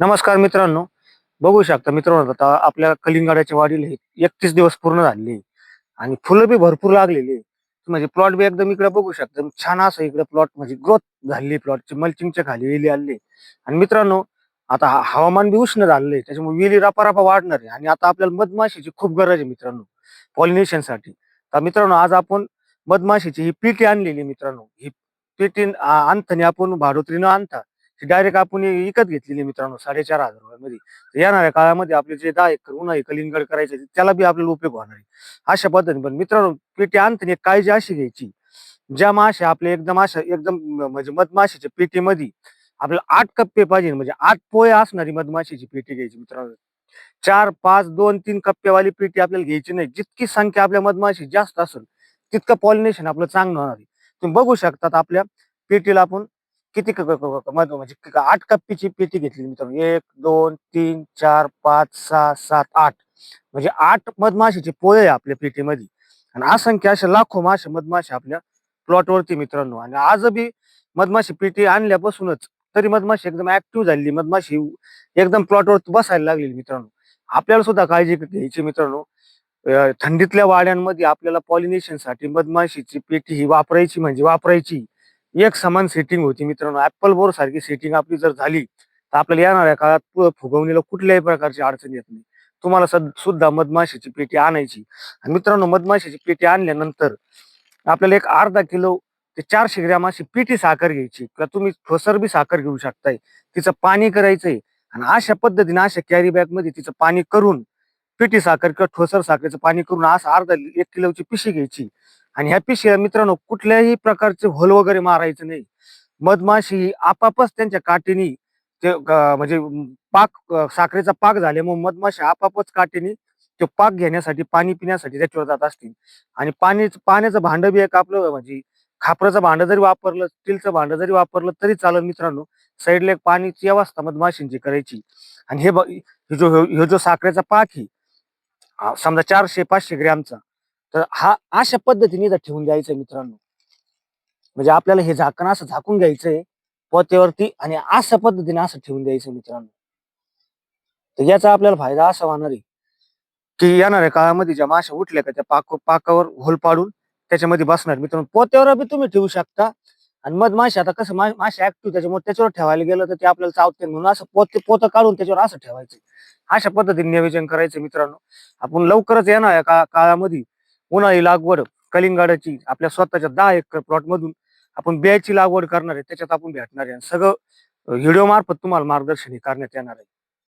नमस्कार मित्रांनो. बघू शकता मित्रांनो आता आपल्या कलिंगडाच्या वाढीला एकतीस दिवस पूर्ण झालेले आणि फुलं बी भरपूर लागलेली आहे. म्हणजे प्लॉट बी एकदम इकडे बघू शकता. छान असं इकडे प्लॉट म्हणजे ग्रोथ झालेली प्लॉटची मल्चिंगच्या खाली वेली आली आणि मित्रांनो आता हवामान बी उष्ण झालेलं त्याच्यामुळे वेली रापारापा वाढणार आहे. आणि आता आपल्याला मधमाशीची खूप गरज आहे मित्रांनो पॉलिनेशनसाठी. तर मित्रांनो आज आपण मधमाशीची ही पेटी आणलेली मित्रांनो. ही पेटी आणताना आपण भाडोत्रीनं आणता. डायरेक्ट आपण विकत घेतलेली मित्रांनो साडेचार हजार रुपयामध्ये. तर येणाऱ्या काळामध्ये आपले जे दहा एकर उन्हाळी कलिंगड करायचे त्याला बी आपल्याला उपयोग होणार आहे. अशा पद्धतीने. पण मित्रांनो पेटी आणताना एक काळजी अशी घ्यायची ज्या माश्या आपल्या एकदम अशा एकदम म्हणजे मधमाशीच्या पेटीमध्ये आपल्याला आठ कप्पे पाहिजे म्हणजे आठ पोळे असणारी मधमाशीची पेटी घ्यायची मित्रांनो. चार पाच दोन तीन कप्प्यावाली पेटी आपल्याला घ्यायची नाही. जितकी संख्या आपल्या मधमाशी जास्त असेल तितकं पॉलिनेशन आपलं चांगलं होणार आहे. तुम्ही बघू शकतात आपल्या पेटीला आपण किती क- क- क- मध म्हणजे क- आठ कप्पीची पेटी घेतली मित्रांनो. एक दोन तीन चार पाच सहा सात आठ. म्हणजे आठ मधमाशीचे पोळे आहे आपल्या पेटीमध्ये. आणि असंख्य अशा लाखो माशा मधमाशा आपल्या प्लॉटवरती मित्रांनो. आणि आज बी मधमाशी पेटी आणल्यापासूनच तरी मधमाशी एकदम ऍक्टिव्ह झालेली मधमाशी एकदम प्लॉटवर बसायला लागलेली मित्रांनो. आपल्याला सुद्धा काळजी घ्यायची मित्रांनो. अं, थंडीतल्या वाड्यांमध्ये आपल्याला पॉलिनेशनसाठी मधमाशीची पेटी ही वापरायची म्हणजे वापरायची. एक समान सेटिंग होती मित्रांनो. ऍपल बोर सारखी सेटिंग आपली जर झाली तर आपल्याला येणाऱ्या काळात फुगवणीला कुठल्याही प्रकारची अडचण येत नाही. तुम्हाला सुद्धा मधमाशीची पेटी आणायची. आणि मित्रांनो मधमाशीची पेटी आणल्यानंतर आपल्याला एक अर्धा किलो ते चारशे ग्रॅम अशी पिठी साखर घ्यायची. किंवा तुम्ही ठोसर बी साखर घेऊ शकताय. तिचं पाणी करायचंय. आणि अशा पद्धतीने अशा कॅरी बॅगमध्ये तिचं पाणी करून पिठी साखर किंवा ठोसर साखरेचं पाणी करून असं अर्धा एक किलोची पिशी घ्यायची. आणि ह्या पिशीला मित्रांनो कुठल्याही प्रकारचे होल वगैरे मारायचं नाही. मधमाशी ही आपापच त्यांच्या काठीनी ते म्हणजे पाक साखरेचा पाक झाल्यामुळे मधमाशी आपापच काठीनी ते पाक घेण्यासाठी पाणी पिण्यासाठी त्याच्यावर जात असतील. आणि पाणी पाण्याचं भांड बी एक आपलं म्हणजे खापराचं भांड जरी वापरलं स्टीलचं भांड जरी वापरलं तरी चालेल मित्रांनो. साईडला एक पाणीची अवस्था मधमाशींची करायची. आणि हे जो हे जो साखरेचा पाक ही समजा चारशे पाचशे ग्रॅमचा तर हा अशा पद्धतीने इथं ठेवून द्यायचं मित्रांनो. म्हणजे आपल्याला हे झाकण असं झाकून घ्यायचंय पोत्यावरती आणि अशा पद्धतीने असं ठेवून द्यायचं मित्रांनो. तर याचा आपल्याला फायदा असा होणार आहे की येणाऱ्या काळामध्ये ज्या माशा उठल्या का त्या पाक पाकावर होल पाडून त्याच्यामध्ये बसणार. मित्रांनो पोत्यावर बी तुम्ही ठेवू शकता. आणि मध आता कसं मा- माशी ऍक्टिव्ह त्याच्यामुळे त्याच्यावर ठेवायला गेलं तर ते आपल्याला चावते म्हणून असं पोते पोतं काढून त्याच्यावर असं ठेवायचं अशा पद्धतीने नियोजन करायचं मित्रांनो. आपण लवकरच येणार या का काळामध्ये उन्हाळी लागवड कलिंगडाची आपल्या स्वतःच्या दहा एकर प्लॉट मधून आपण बियाची लागवड करणार आहे त्याच्यात आपण भेटणार आहे. आणि सगळं व्हिडिओ मार्फत तुम्हाला मार्गदर्शन करण्यात येणार आहे.